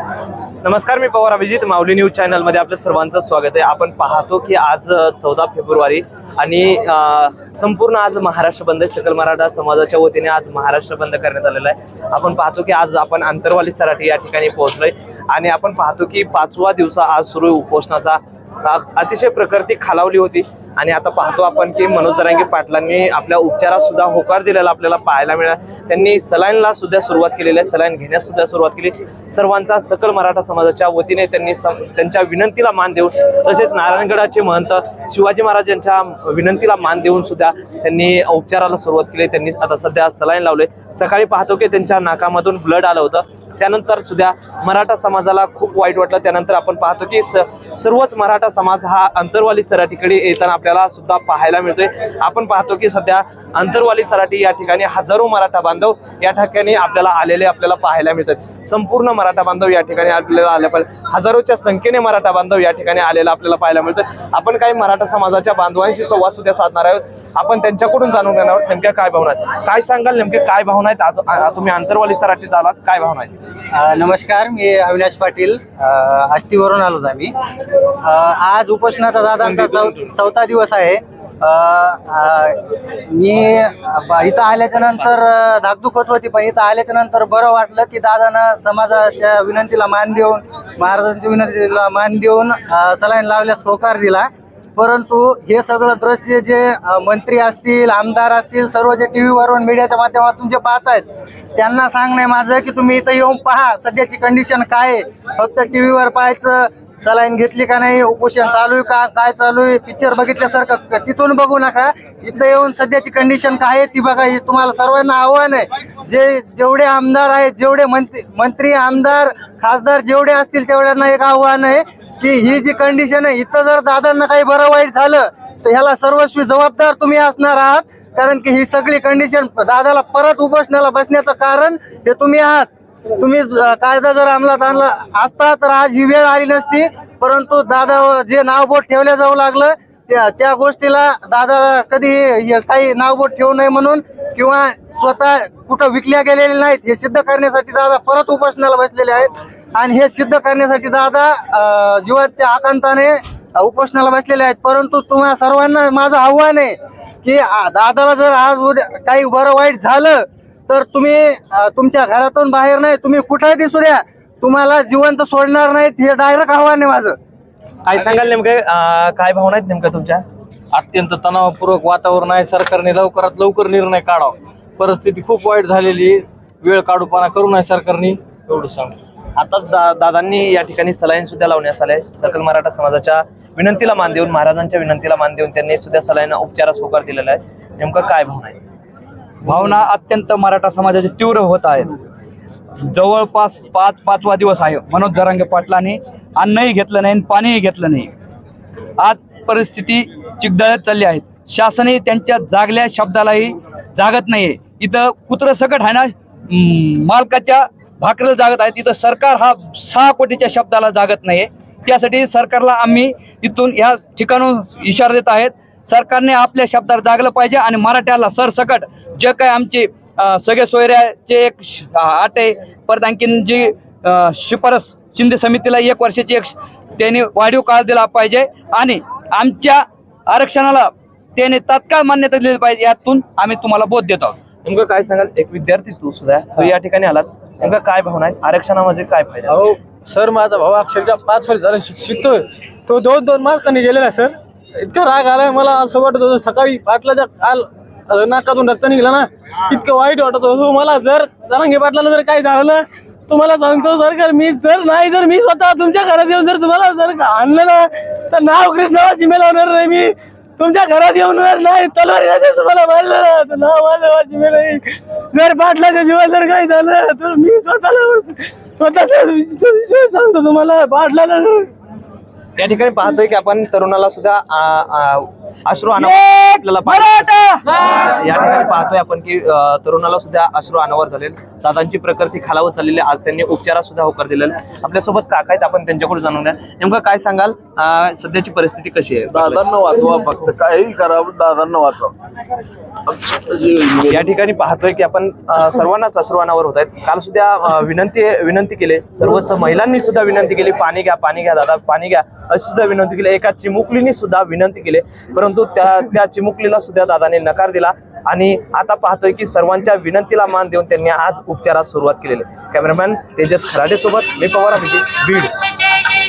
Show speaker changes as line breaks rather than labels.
नमस्कार मी पवार अभिजित. माऊली न्यूज चॅनलमध्ये आपलं सर्वांचं स्वागत आहे. आपण पाहतो की आज चौदा फेब्रुवारी आणि संपूर्ण आज महाराष्ट्र बंद आहे. सकल मराठा समाजाच्या वतीने आज महाराष्ट्र बंद करण्यात आलेला आहे. आपण पाहतो की आज आपण आंतरवाली सराठी या ठिकाणी पोहोचलोय. आणि आपण पाहतो की पाचवा दिवसा आज सुरू उपोषणाचा. अतिशय प्रकृती खालावली होती. आणि आता पाहतो आपण की मनोज जरांगे पाटलांनी आपल्या उपचारात सुद्धा होकार दिलेला आपल्याला पाहायला मिळाला. त्यांनी सलाईनला सुद्धा सुरुवात केलेली आहे सलाईन घेण्यास सुद्धा सुरुवात केली. सर्वांचा सकल मराठा समाजाच्या वतीने त्यांनी त्यांच्या विनंतीला मान देऊन तसेच नारायणगडाचे महंत शिवाजी महाराज यांच्या विनंतीला मान देऊन सुद्धा त्यांनी उपचाराला सुरुवात केली. त्यांनी आता सध्या सलाईन लावले सकाळी पाहतो की त्यांच्या नाकामधून ब्लड आलं होतं. त्यानंतर सुद्धा मराठा समाजाला खूप वाईट वाटलं. त्यानंतर आपण पाहतो की स- सर्वच मराठा समाज हा अंतरवाली सराठीकडे येताना आपल्याला सुद्धा पाहायला मिळतोय. आपण पाहतो की सध्या अंतरवाली सराठी या ठिकाणी हजारो मराठा बांधव या ठिकाणी आपल्याला आलेले आपल्याला पाहायला मिळतात. संपूर्ण मराठा बांधव या ठिकाणी आपल्याला आले पाहिजे. हजारोच्या संख्येने मराठा बांधव या ठिकाणी आलेला आपल्याला पाहायला मिळतं आपण काही मराठा समाजाच्या बांधवांशी संवाद सुद्धा साधणार आहोत. आपण त्यांच्याकडून जाणून घेणार नेमक्या काय भावना आहेत. काय सांगाल? नेमके काय भावना आहेत? आज तुम्ही अंतरवाली सराठीत आलात. काय भावना आहेत?
नमस्कार मी अविनाश पाटील. अ, आष्टीवरून आलो आम्ही. आज उपोषणाचा दादांचा चौ चौथा दिवस आहे. मी इथं आल्याच्यानंतर अ, धाकधूक होत होती पण इथं आल्याच्यानंतर बरं वाटलं की दादानं समाजाच्या विनंतीला मान देऊन महाराजांच्या विनंतीला मान देऊन सलाईन लावल्यास होकार दिला. परंतु हे सगळं दृश्य जे मंत्री असतील आमदार असतील सर्व जे टी व्हीवरून मीडियाच्या माध्यमातून जे पाहत आहेत त्यांना सांगणे माझं की तुम्ही इथं येऊन पहा सध्याची कंडिशन काय आहे. फक्त टी व्हीवर पाहायचं सलाईन घेतली का नाही उपोषण चालू आहे का काय चालू आहे पिक्चर बघितल्यासारखं तिथून बघू नका. इथं येऊन सध्याची कंडिशन काय आहे ती बघा हे तुम्हाला सर्वांना आव्हान आहे. जे जेवढे आमदार आहेत जेवढे मंत्री मंत्री आमदार खासदार जेवढे असतील तेवढ्यांना एक आव्हान आहे की ही जी कंडिशन आहे इथं जर दादांना काही बरं वाईट झालं तर ह्याला सर्वस्वी जबाबदार तुम्ही असणार आहात. कारण की ही सगळी कंडिशन दादाला परत उपोषणाला बसण्याचं कारण हे तुम्ही आहात. तुम्ही कायदा जर अंमलात आणला असता तर आज ही वेळ आली नसती. परंतु दादा जे नावबोट ठेवल्या जाऊ लागलं त्या त्या गोष्टीला दादा कधी काही नावबोट ठेवू नये म्हणून किंवा स्वतः कुठं विकल्या गेलेले नाहीत हे सिद्ध करण्यासाठी दादा परत उपोषणाला बसलेले आहेत. आणि हे सिद्ध करण्यासाठी दादा जीवाच्या आकांताने उपोषणाला बसलेले आहेत. परंतु तुम्हा सर्वांना माझं आव्हान आहे की दादाला जर आज उद्या काही बरं वाईट झालं तर तुम्ही तुमच्या घरातून बाहेर नाही तुम्ही कुठेही दिसू द्या. तुम्हाला जिवंत सोडणार नाहीत हे डायरेक्ट आव्हान आहे माझं.
काय सांगाल नेमके? काय भावना आहेत नेमक्या तुमच्या?
अत्यंत तणावपूर्वक वातावरण आहे. सरकारने लवकरात लवकर निर्णय काढावा. परिस्थिती खूप वाईट झालेली आहे. वेळ काढूपाना करू नये सरकारने एवढं सांग
आताच दा दादांनी या ठिकाणी सलाईन सुद्धा लावण्यास आलाय सकल मराठा समाजाच्या विनंतीला मान देऊन महाराजांच्या विनंतीला मान देऊन त्यांनी सुद्धा सलाईन उपचारास होकार दिलेला आहे. नेमकं काय भावना आहे?
भावना अत्यंत मराठा समाजाचे तीव्र होत आहेत. जवळपास पाच पाचवा दिवस आहे. मनोज जरांगे पाटलांनी अन्नही घेतलं नाही आणि पाणीही घेतलं नाही. आज परिस्थिती चिकदळत चालली आहेत शासनही त्यांच्या जागल्या शब्दालाही जागत नाहीये. इथं कुत्र सकट आहे ना मालकाच्या भाकरीला जागत आहेत. इथं सरकार हा सहा कोटीच्या शब्दाला जागत नाही त्यासाठी सरकारला आम्ही इथून ह्या ठिकाणून इशारा देत आहेत. सरकारने आपल्या शब्दावर जागलं पाहिजे आणि मराठ्याला सरसकट जे काय आमचे सगळे सोयऱ्याचे एक श- आट आहे. परत आणखीन जी शिफारस शिंदे समितीला एक वर्षाची एक त्याने वाढीव काळ दिला पाहिजे आणि आमच्या आरक्षणाला त्याने तात्काळ मान्यता दिली पाहिजे यातून आम्ही तुम्हाला बोध देत. आहोत
नेमकं काय सांगाल? एक विद्यार्थी तू सुद्धा तू या ठिकाणी आलाच नेमकं काय भावना आहेत? आरक्षणामध्ये काय फायदा?
अहो सर माझा भाऊ अक्षरशः पाच वर्ष झालं शिक- शिकतोय. तो दोन दोन मार्कांनी गेलेला आहे, सर. इतका राग आलाय मला. असं वाटत होतं सकाळी पाटलाच्या काल अं, नाकातून रक्त निघलं ना इतकं वाईट वाटत होतं. मला जर जरांगे पाटलाला जर काही झालं ना तुम्हाला सांगतो सरकार मी जर नाही जर मी स्वतः तुमच्या घरात येऊन जर तुम्हाला जर का आणलं ना तर नाव कृष्णावाची होणार नाही मी. तुमच्या घरात येऊन जर नाही तलवार तुम्हाला मारलं ना तर वाशी माझं नाही. जर पाटलाच्या जीवन जर काही झालं तर मी स्वतःला स्वतःचा विषय सांगतो तुम्हाला पाटलाला
या ठिकाणी पाहतोय की आपण तरुणाला सुद्धा आ, आ, अश्रू अनावर आपल्याला पाहतोय. या ठिकाणी पाहतोय आपण की तरुणाला सुद्धा अश्रू अनावर झाले दादांची प्रकृती खालावत चाललेली आहे. आज त्यांनी उपचारात सुद्धा होकार दिलेला. आपल्यासोबत काका आहेत आपण त्यांच्याकडे जाणून घ्या नेमकं काय सांगाल? सध्याची परिस्थिती कशी आहे?
दादांना वाचवा फक्त. काही करावं दादांना वाचवा.
या ठिकाणी पाहतोय की आपण सर्वांनाच अश्रुवानावर होत आहेत. काल सुद्धा विनंती विनंती केली. सर्वच महिलांनी सुद्धा विनंती केली पाणी घ्या पाणी घ्या दादा पाणी घ्या अशी सुद्धा विनंती केली. एका चिमुकलीने सुद्धा विनंती केली. परंतु त्या त्या चिमुकलीला सुद्धा दादाने नकार दिला. आणि आता पाहतोय की सर्वांच्या विनंतीला मान देऊन त्यांनी आज उपचारास सुरुवात केलेली कॅमेरामॅन तेजस खराडे सोबत मी पवार अभिजित बीड.